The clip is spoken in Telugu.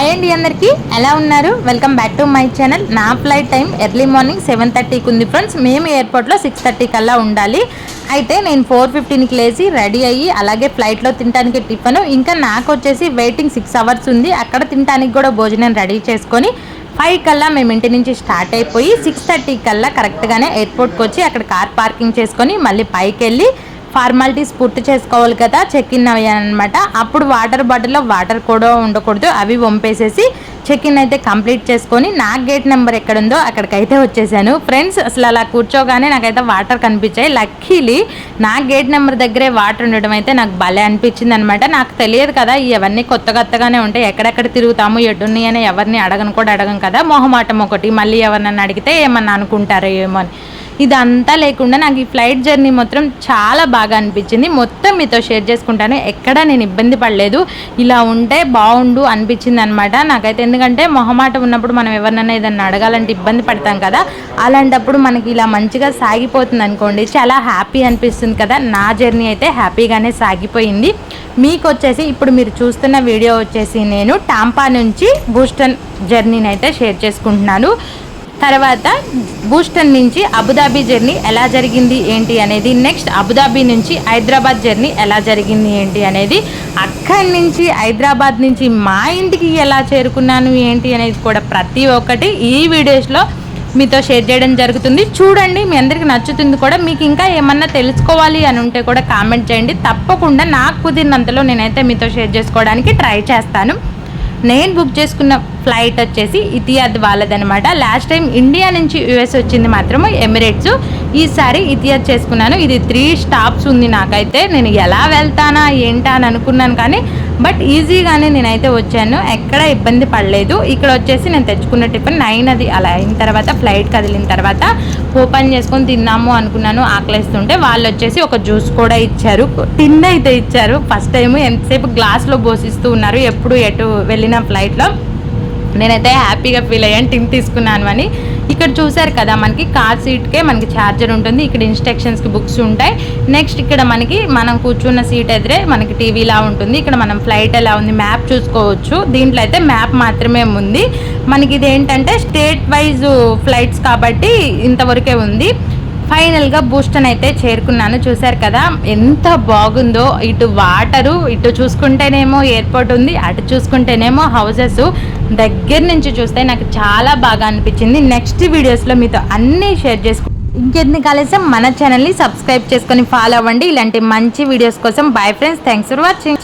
హాయ్ అండి అందరికీ. ఎలా ఉన్నారు? Welcome back to my channel నా flight time early morning seven థర్టీకి ఉంది ఫ్రెండ్స్ మేము ఎయిర్పోర్ట్లో సిక్స్ థర్టీ కల్లా ఉండాలి. అయితే నేను ఫోర్ ఫిఫ్టీన్కి లేచి రెడీ అయ్యి అలాగే ఫ్లైట్లో తినడానికి టిఫిన్. ఇంకా నాకు వచ్చేసి వెయిటింగ్ సిక్స్ అవర్స్ ఉంది. అక్కడ తినడానికి కూడా భోజనం రెడీ చేసుకొని ఫైవ్ కల్లా మేము ఇంటి నుంచి స్టార్ట్ అయిపోయి సిక్స్ థర్టీ కల్లా కరెక్ట్గానే ఎయిర్పోర్ట్కి వచ్చి అక్కడ కార్ పార్కింగ్ చేసుకొని మళ్ళీ పైకి వెళ్ళి ఫార్మాలిటీస్ పూర్తి చేసుకోవాలి కదా చెక్ ఇన్ అయ్యానమాట అప్పుడు వాటర్ బాటిల్లో వాటర్ కూడా ఉండకూడదు అవి వంపేసేసి చెక్ ఇన్ అయితే కంప్లీట్ చేసుకొని నా గేట్ నెంబర్ ఎక్కడుందో అక్కడికైతే వచ్చేసాను. ఫ్రెండ్స్ అసలు అలా కూర్చోగానే నాకైతే వాటర్ కనిపించాయి. లక్కీలీ నా గేట్ నెంబర్ దగ్గరే వాటర్ ఉండడం అయితే నాకు భలే అనిపించింది అనమాట నాకు తెలియదు కదా ఇవన్నీ కొత్త కొత్తగానే ఉంటాయి. ఎక్కడెక్కడ తిరుగుతాము ఎటున్నాయి అని ఎవరిని అడగను కూడా అడగను కదా. మొహమాటం ఒకటి మళ్ళీ ఎవరినన్నా అడిగితే ఏమన్నా అనుకుంటారో ఏమో అని. ఇదంతా లేకుండా నాకు ఈ ఫ్లైట్ జర్నీ మొత్తం చాలా బాగా అనిపించింది. మొత్తం మీతో షేర్ చేసుకుంటాను. ఎక్కడ నేను ఇబ్బంది పడలేదు. ఇలా ఉంటే బాగుండు అనిపించింది అనమాట నాకైతే ఎందుకంటే మొహమాట ఉన్నప్పుడు మనం ఎవరినైనా ఏదన్నా అడగాలంటే ఇబ్బంది పడతాం కదా. అలాంటప్పుడు మనకి ఇలా మంచిగా సాగిపోతుంది అనుకోండి చాలా హ్యాపీ అనిపిస్తుంది కదా. నా జర్నీ అయితే హ్యాపీగానే సాగిపోయింది. మీకు వచ్చేసి ఇప్పుడు మీరు చూస్తున్న వీడియో వచ్చేసి నేను టాంపా నుంచి బూస్టన్ జర్నీని అయితే షేర్ చేసుకుంటున్నాను. తర్వాత బూస్టన్ నుంచి అబుదాబీ జర్నీ ఎలా జరిగింది ఏంటి అనేది నెక్స్ట్ అబుదాబీ నుంచి హైదరాబాద్ జర్నీ ఎలా జరిగింది ఏంటి అనేది అక్కడి నుంచి హైదరాబాద్ నుంచి మా ఇంటికి ఎలా చేరుకున్నాను ఏంటి అనేది కూడా ప్రతి ఒక్కటి ఈ వీడియోస్లో మీతో షేర్ చేయడం జరుగుతుంది. చూడండి మీ అందరికి నచ్చుతుంది కూడా. మీకు ఇంకా ఏమన్నా తెలుసుకోవాలి అని ఉంటే కూడా కామెంట్ చేయండి. తప్పకుండా నాకు కుదిరినంతలో నేనైతే మీతో షేర్ చేసుకోవడానికి ట్రై చేస్తాను. నేను బుక్ చేసుకున్న ఫ్లైట్ వచ్చేసి ఇతియాద్ వాళ్ళదనమాట లాస్ట్ టైం ఇండియా నుంచి యుఎస్ వచ్చింది మాత్రము ఎమిరేట్స్. ఈసారి ఇతియాద్ చేసుకున్నాను. ఇది త్రీ స్టాప్స్ ఉంది నాకైతే. నేను ఎలా వెళ్తానా ఏంటా అని అనుకున్నాను కానీ బట్ ఈజీగానే నేనైతే వచ్చాను. ఎక్కడ ఇబ్బంది పడలేదు. ఇక్కడ వచ్చేసి నేను తెచ్చుకున్న టిఫిన్ నైన్ అది అలా అయిన తర్వాత ఫ్లైట్ కదిలిన తర్వాత ఓపెన్ చేసుకొని తిన్నాము అనుకున్నాను. ఆకలిస్తుంటే వాళ్ళు వచ్చేసి ఒక జ్యూస్ కూడా ఇచ్చారు. టిన్ అయితే ఇచ్చారు. ఫస్ట్ టైం ఎంతసేపు గ్లాస్లో పోసిస్తూ ఉన్నారు. ఎప్పుడు ఎటు వెళ్ళిన ఫ్లైట్లో. నేనైతే హ్యాపీగా ఫీల్ అయ్యాను టిన్ తీసుకున్నాను అని. ఇక్కడ చూసారు కదా మనకి కార్ సీట్కే మనకి ఛార్జర్ ఉంటుంది. ఇక్కడ ఇన్స్ట్రక్షన్స్కి బుక్స్ ఉంటాయి. నెక్స్ట్ ఇక్కడ మనకి మనం కూర్చున్న సీట్ ఎదురే మనకి టీవీలా ఉంటుంది. ఇక్కడ మనం ఫ్లైట్ ఎలా ఉంది మ్యాప్ చూసుకోవచ్చు. దీంట్లో అయితే మ్యాప్ మాత్రమే ఉంది. మనకి ఇది ఏంటంటే స్టేట్ వైజ్ ఫ్లైట్స్ కాబట్టి ఇంతవరకే ఉంది. ఫైనల్గా బూస్టన్ అయితే చేరుకున్నాను. చూశారు కదా ఎంత బాగుందో. ఇటు వాటరు ఇటు చూసుకుంటేనేమో ఎయిర్పోర్ట్ ఉంది అటు చూసుకుంటేనేమో హౌసెస్. దగ్గర నుంచి చూస్తే నాకు చాలా బాగా అనిపించింది. నెక్స్ట్ వీడియోస్లో మీతో అన్నీ షేర్ చేసుకు ఇంకెందుకు ఆలస్యం మన ఛానల్ని సబ్స్క్రైబ్ చేసుకొని ఫాలో అవ్వండి. ఇలాంటి మంచి వీడియోస్ కోసం bye friends. Thanks for watching.